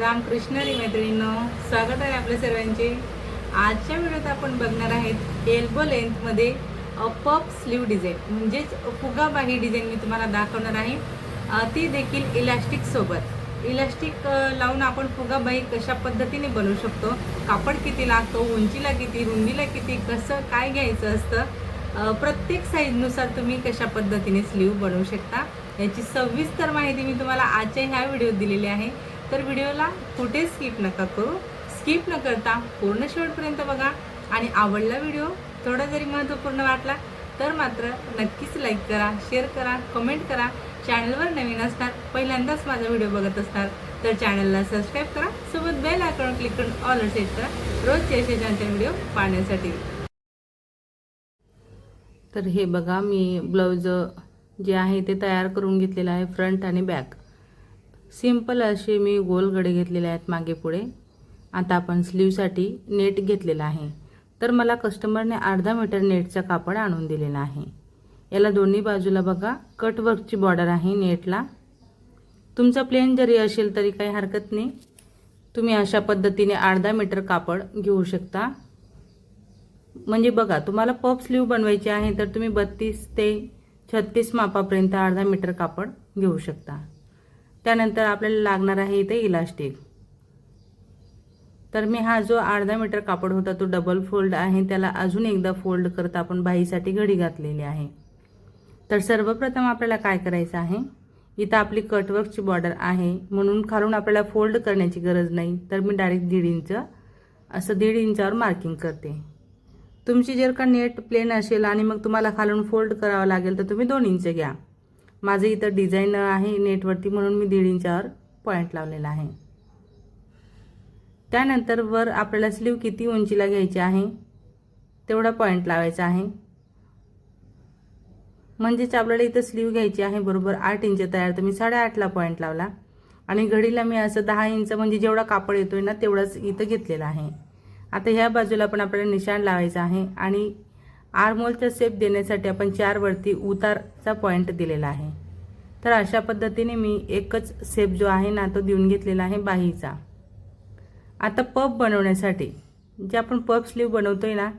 रामकृष्णरी मैत्रिणींनो स्वागत आहे आपल्या सर्वांचे. आजच्या व्हिडिओत आपण बघणार आहेत एल्बो लेंथमध्ये अपअप स्लीव डिझाईन म्हणजेच फुगाबाही डिझाईन मी तुम्हाला दाखवणार आहे. ती देखील इलास्टिक सोबत. इलास्टिक लावून आपण फुगाबाही कशा पद्धतीने बनवू शकतो? कापड किती लागतो? उंचीला किती? रुंदीला किती? कसं काय घ्यायचं असतं? प्रत्येक साईजनुसार तुम्ही कशा पद्धतीने स्लीव बनवू शकता? याची सविस्तर माहिती मी तुम्हाला आजच्या ह्या व्हिडिओत दिलेली आहे. तर व्हिडिओला कुठे स्किप नका करू. स्किप न करता पूर्ण शेवटपर्यंत बघा. आणि आवडला व्हिडिओ थोडा जरी महत्त्वपूर्ण वाटला तर मात्र नक्कीच लाईक करा शेअर करा कमेंट करा. चॅनलवर नवीन असणार पहिल्यांदाच माझा व्हिडिओ बघत असणार तर चॅनलला सबस्क्राईब करा. सोबत बेल आयकॉन क्लिक करून ऑल सेट करा. रोजचे असे छान व्हिडिओ पाहण्यासाठी. तर हे बघा मी ब्लाऊज जे आहे ते तयार करून घेतलेलं आहे फ्रंट आणि बॅक सिंपल असे मी गोल गडे घेतलेले आहेत मागे पुढे. आता आपण स्लीवसाठी नेट घेतलेला आहे. तर मला कस्टमरने अर्धा मीटर नेटचा कापड आणून दिलेला आहे. याला दोन्ही बाजूला बघा कटवर्कची बॉर्डर आहे नेटला. तुमचा प्लेन जरी असेल तरी काही हरकत नाही. तुम्ही अशा पद्धतीने अर्धा मीटर कापड घेऊ शकता. म्हणजे बघा तुम्हाला पप स्लीव बनवायची आहे तर तुम्ही बत्तीस ते छत्तीस मापापर्यंत अर्धा मीटर कापड घेऊ शकता. त्यानंतर आपल्याला लागणार आहे इथे इलास्टिक. तर मी हा जो अर्धा मीटर कापड होता तो डबल फोल्ड आहे. त्याला अजून एकदा फोल्ड करत आपण बाहीसाठी घडी घातलेली आहे. तर सर्वप्रथम आपल्याला काय करायचं आहे? इथं आपली कटवर्कची बॉर्डर आहे. म्हणून खालून आपल्याला फोल्ड करण्याची गरज नाही. तर मी डायरेक्ट दीड इंच असं दीड इंचावर मार्किंग करते. तुमची जर का नेट प्लेन असेल आणि मग तुम्हाला खालून फोल्ड करावं लागेल तर तुम्ही दोन इंच घ्या. माझं इथं डिझाईन आहे नेटवरती म्हणून मी दीड इंचावर पॉईंट लावलेला आहे. त्यानंतर वर आपल्याला स्लीव किती उंचीला घ्यायची आहे तेवढा पॉईंट लावायचा आहे. म्हणजेच आपल्याला इथं स्लीव घ्यायची आहे बरोबर आठ इंच तयार. तर मी साडेआठला पॉईंट लावला. आणि घडीला मी असं दहा इंच म्हणजे जेवढा कापड येतोय ना तेवढाच इथं घेतलेला आहे. आता ह्या बाजूला पण आपल्याला निशाण लावायचं आहे आणि आरमोलचा शेप देण्यासाठी आपण चारवरती उतारचा पॉईंट दिलेला आहे. तर अशा पद्धतीने मी एकच शेप जो आहे ना तो देऊन घेतलेला आहे बाहीचा. आता पप बनवण्यासाठी जे आपण पप स्लीव बनवतो आहे ना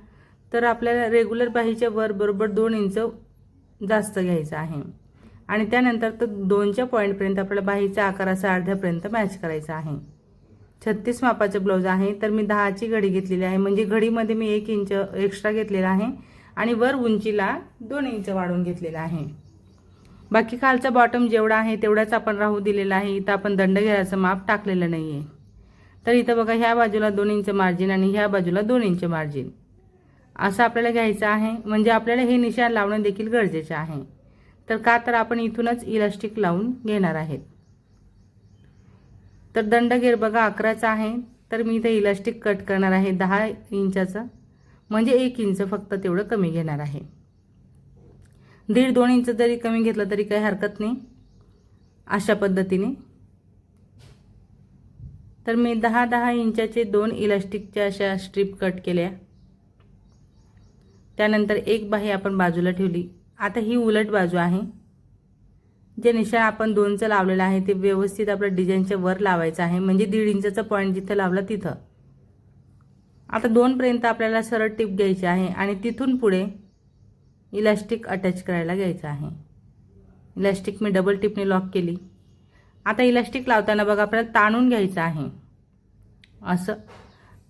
तर आपल्याला रेग्युलर बाहीच्या वर बरोबर दोन इंच जास्त घ्यायचं आहे. आणि त्यानंतर तो दोनच्या पॉईंटपर्यंत आपल्याला बाहीचा आकार असा अर्ध्यापर्यंत मॅच करायचा आहे. छत्तीस मापाचं ब्लाऊज आहे तर मी दहाची घडी घेतलेली आहे. म्हणजे घडीमध्ये मी एक इंच एक्स्ट्रा घेतलेला आहे. आणि वर उंचीला दोन इंच वाढवून घेतलेला आहे. बाकी खालचा बॉटम जेवढा आहे तेवढाच आपण राहू दिलेला आहे. इथं आपण दंडघेराचं माप टाकलेलं नाही आहे तर इथं बघा ह्या बाजूला दोन इंच मार्जिन आणि ह्या बाजूला दोन इंच मार्जिन असं आपल्याला घ्यायचं आहे. म्हणजे आपल्याला हे निशाण लावणं देखील गरजेचं आहे. तर का तर आपण इथूनच इलास्टिक लावून घेणार आहेत. तर दंडगेर बघा अकराचा आहे. तर मी इथं इलास्टिक कट करणार आहे. दहा इंचाचं. म्हणजे एक इंच फक्त तेवढं कमी घेणार आहे. दीड दोन इंच जरी कमी घेतलं तरी काही हरकत नाही. अशा पद्धतीने. तर मी दहा दहा इंचाचे दोन इलास्टिकच्या अशा स्ट्रीप कट केल्या. त्यानंतर एक बाही आपण बाजूला ठेवली. आता ही उलट बाजू आहे. जे निशा आपण दोनचं लावलेलं आहे ते व्यवस्थित आपल्या डिझाईनच्या वर लावायचं आहे. म्हणजे दीड इंचाचा पॉईंट जिथं लावला तिथं. आता दोनपर्यंत आपल्याला सरळ टिप घ्यायची आहे आणि तिथून पुढे इलास्टिक अटॅच करायला घ्यायचं आहे. इलास्टिक मी डबल टिपने लॉक केली. आता इलास्टिक लावताना बघा आपल्याला ताणून घ्यायचं आहे. असं.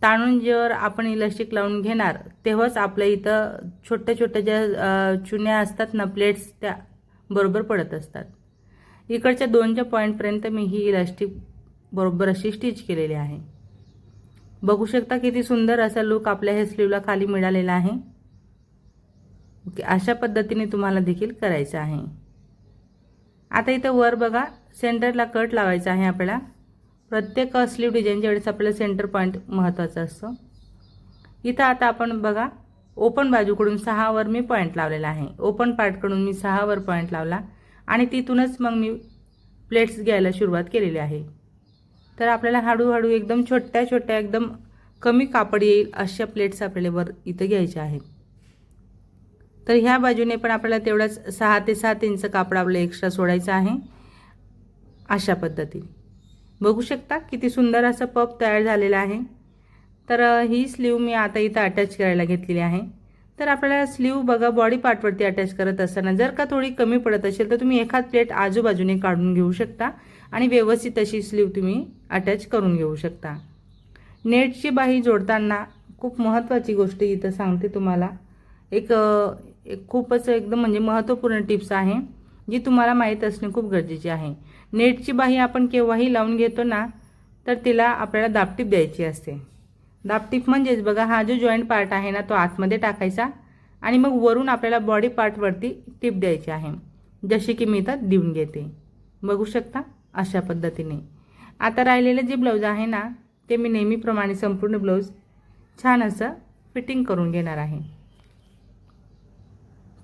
ताणून जर आपण इलास्टिक लावून घेणार तेव्हाच आपल्या इथं छोट्या छोट्या ज्या चुन्या असतात ना प्लेट्स त्या बरोबर पडत असतात. इकडच्या दोनच्या पॉईंटपर्यंत मी ही इलास्टिक बरोबर अशी स्टिच केलेली आहे. बघू शकता किती सुंदर असा लुक आपल्या हे स्लीवला खाली मिळालेला आहे. ओके अशा पद्धतीने तुम्हाला देखील करायचं आहे. आता इथं वर बघा सेंटरला कट लावायचा आहे आपल्याला. प्रत्येक स्लीव डिझाईनच्या वेळेस आपल्याला सेंटर पॉईंट महत्त्वाचा असतो. इथं आता आपण बघा ओपन बाजूकडून सहावर मी पॉईंट लावलेला आहे. ओपन पार्टकडून मी सहावर पॉईंट लावला. आणि तिथूनच मग मी प्लेट्स घ्यायला सुरुवात केलेली आहे. तर आपल्याला हळूहळू एकदम छोट्या छोट्या एकदम कमी कापड येईल अशा प्लेट्स आपल्याला वर इथं घ्यायच्या आहेत. तर ह्या बाजूने पण आपल्याला तेवढंच सहा ते सात इंच कापड आपलं एक्स्ट्रा सोडायचं आहे. अशा पद्धतीने. बघू शकता किती सुंदर असं पप तयार झालेलं आहे. तर ही स्लीव मी आता इथं अटॅच करायला घेतलेली आहे. तर आपल्याला स्लीव बघा बॉडी पार्टवरती अटॅच करत असताना जर का थोडी कमी पडत असेल तर तुम्ही एखाद प्लेट आजूबाजूने काढून घेऊ शकता आणि व्यवस्थित अशी स्लीव तुम्ही अटॅच करून घेऊ शकता. नेटची बाही जोडताना खूप महत्त्वाची गोष्ट इथं सांगते तुम्हाला. एक एक खूपच एकदम म्हणजे महत्त्वपूर्ण टिप्स आहे जी तुम्हाला माहीत असणे खूप गरजेचे आहे. नेटची बाही आपण केव्हाही लावून घेतो ना तर तिला आपल्याला दापटीप द्यायची असते. दापटीप म्हणजेच बघा हा जो जॉईंट पार्ट आहे ना तो आतमध्ये टाकायचा आणि मग वरून आपल्याला बॉडी पार्टवरती टिप द्यायची आहे. जशी की मी इथं देऊन घेते. बघू शकता? अशा पद्धतीने. आता राहिलेलं जे ब्लाऊज आहे ना ते मी नेहमीप्रमाणे संपूर्ण ब्लाऊज छान असं फिटिंग करून घेणार आहे.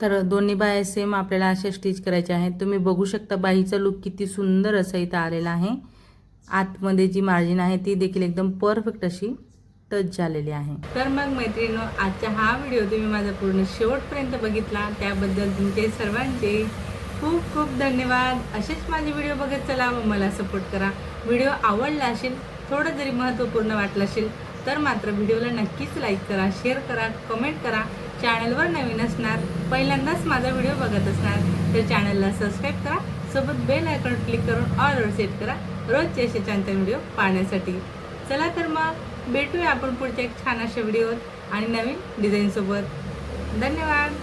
तर दोन्ही बाया सेम आपल्याला अशा स्टिच करायच्या आहेत. तुम्ही बघू शकता बाईचा लुक किती सुंदर असं इथं आलेला आहे. आतमध्ये जी मार्जिन आहे ती देखील एकदम परफेक्ट अशी टच झालेली आहे. तर मग मैत्रिणी आजचा हा व्हिडिओ तुम्ही माझा पूर्ण शेवटपर्यंत बघितला. त्याबद्दल तुमचे सर्वांचे खूप खूप धन्यवाद. असेच माझे व्हिडिओ बघत चला व मला सपोर्ट करा. व्हिडिओ आवडला असेल थोडं जरी महत्त्वपूर्ण वाटलं असेल तर मात्र व्हिडिओला नक्कीच लाईक करा शेअर करा कमेंट करा. चॅनलवर नवीन असणार पहिल्यांदाच माझा व्हिडिओ बघत असणार तर चॅनलला सबस्क्राईब करा. सोबत बेल आयकॉन क्लिक करून ऑलवर सेट करा. रोजचे असे छान व्हिडिओ पाहण्यासाठी. चला तर मग भेटूया आपण पुढच्या एक छान अशा व्हिडिओत आणि नवीन डिझाईनसोबत. धन्यवाद.